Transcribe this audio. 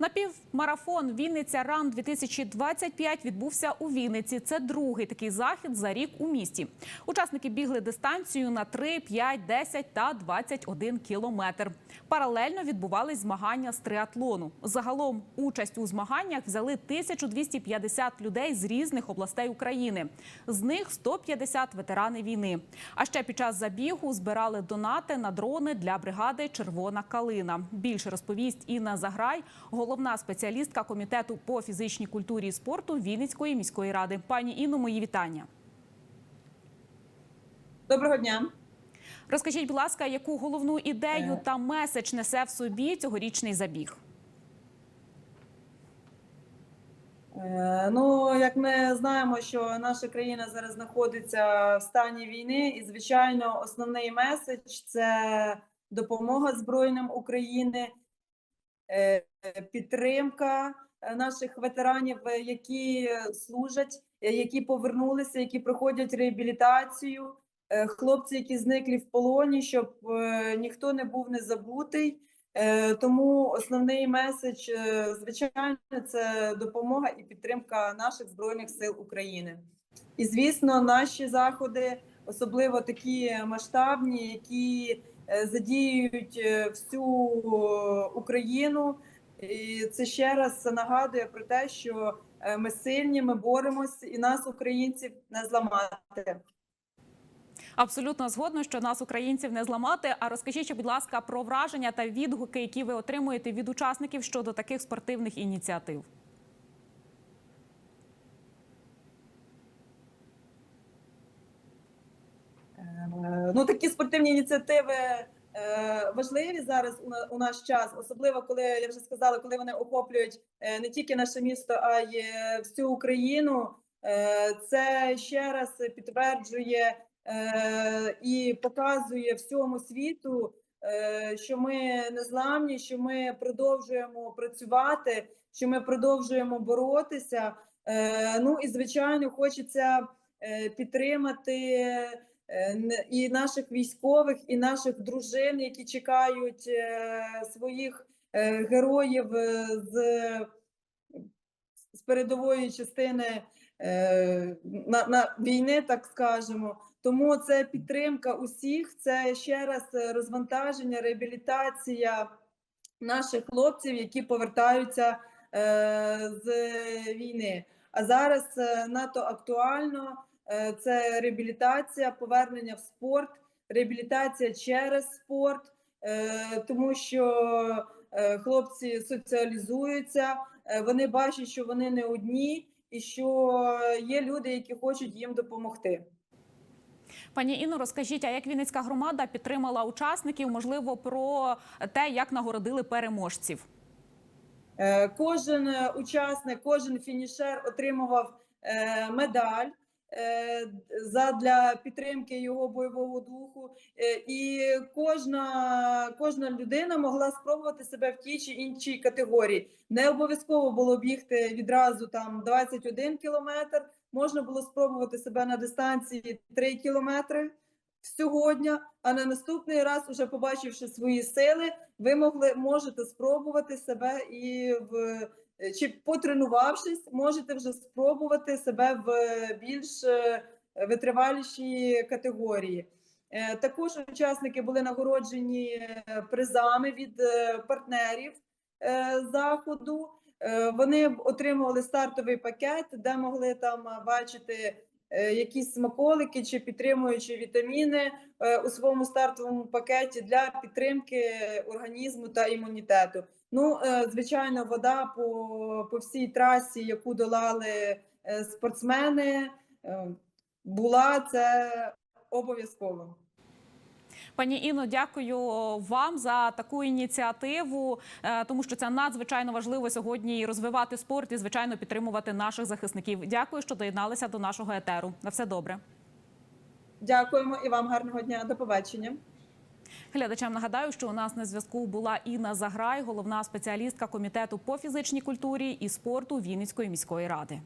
Напівмарафон Вінниця Ран 2025 відбувся у Вінниці. Це другий такий захід за рік у місті. Учасники бігли дистанцію на 3, 5, 10 та 21 кілометр. Паралельно відбувались змагання з триатлону. Загалом участь у змаганнях взяли 1250 людей з різних областей України. З них 150 ветерани війни. А ще під час забігу збирали донати на дрони для бригади Червона калина. Більше розповість Інна Заграй, головна спеціалістка комітету по фізичній культурі і спорту Вінницької міської ради. Пані Інно, мої вітання. Доброго дня. Розкажіть, будь ласка, яку головну ідею Е. та меседж несе в собі цьогорічний забіг? Е, Ну, як ми знаємо, що наша країна зараз знаходиться в стані війни, і звичайно, основний меседж це допомога Збройним України, підтримка е, наших ветеранів, е, які служать, е, які повернулися, які проходять реабілітацію, е, хлопці, які зникли в полоні, щоб е, ніхто не був не забутий. Е, Тому основний меседж, е, звичайно, це допомога і підтримка наших збройних сил України. І звісно, наші заходи, особливо такі масштабні, які е, задіюють е, всю Україну. І це ще раз нагадує про те, що е, ми сильні, ми боремось, і нас, українців, не зламати. Абсолютно згодно, що нас, українців, не зламати. А розкажіть, будь ласка, про враження та відгуки, які ви отримуєте від учасників щодо таких спортивних ініціатив. Е, Ну, такі спортивні ініціативи е, важливі зараз у, наш час, особливо коли я вже сказала, коли вони охоплюють е, не тільки наше місто, а й е, всю Україну. Це ще раз підтверджує і показує всьому світу, що ми незламні, що ми продовжуємо працювати, що ми продовжуємо боротися. Ну і звичайно, хочеться підтримати і наших військових, і наших дружин, які чекають е, своїх е, героїв е, з, з передової частини е, на, на війни, так скажемо. Тому це підтримка усіх, це ще раз е, розвантаження, реабілітація наших хлопців, які повертаються е, з війни. А зараз е, надто актуально е, це реабілітація, повернення в спорт, реабілітація через спорт, е, тому що е, хлопці соціалізуються, е, вони бачать, що вони не одні, і що є люди, які хочуть їм допомогти. Пані Інно, розкажіть, а як Вінницька громада підтримала учасників? Можливо, про те, як нагородили переможців? Е, Кожен е, учасник, кожен фінішер отримував е, медаль е, задля підтримки його бойового духу, Е, і кожна, кожна людина могла спробувати себе в тій чи іншій категорії. Не обов'язково було бігти відразу там 21 кілометр. Можна було спробувати себе на дистанції 3 кілометри сьогодні, а на наступний раз, уже побачивши свої сили, ви могли можете спробувати себе і в чи потренувавшись, можете вже спробувати себе в більш е, витривалішій категорії. Е, Також учасники були нагороджені е, призами від партнерів заходу. Вони отримували стартовий пакет, де могли там бачити якісь смаколики чи підтримуючі вітаміни е, у своєму стартовому пакеті для підтримки організму та імунітету. Ну, е, звичайно, вода по, по всій трасі, яку долали е, спортсмени, е, була це обов'язково. Пані Інно, дякую вам за таку ініціативу, е, тому що це надзвичайно важливо сьогодні розвивати спорт і звичайно підтримувати наших захисників. Дякую, що доєдналися до нашого етеру. На все добре. Дякуємо і вам гарного дня. До побачення. Глядачам нагадаю, що у нас на зв'язку була Інна Заграй, головна спеціалістка комітету по фізичній культурі і спорту Вінницької міської ради.